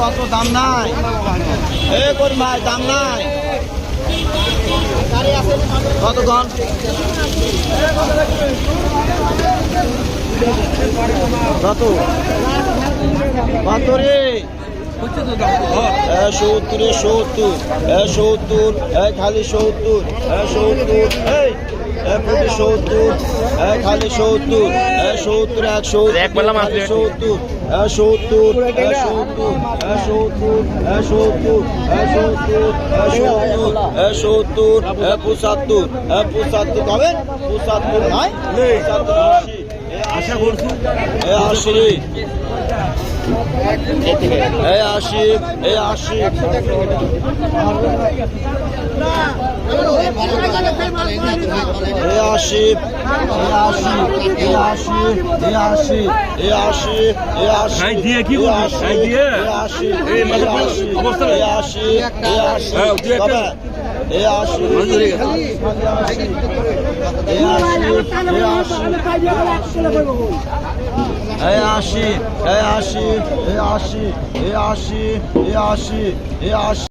কত দাম নাই? এ করি ভাই দাম নাই। কতক্ষণ কত কত রে সত্তরে সত্তর সত্তর খালি সত্তর সত্তর এই প্রতি সত্তর খালি সত্তর সত্তর এক সত্তর সত্তর সত্তর সত্তর সত্তর সত্তর সত্তর পঁচাত্তর পঁচাত্তর তবে পঁচাত্তর নয়? আশি আশি। এই আশি এই আশি। আশি আশি আশি আশি আশি আশি দিয়ে কি আশি দিয়ে আশি অবস্থা আশি আশি এ আশি এ আশি এ আশি এ আশি এ আশি এ আশি এ আশি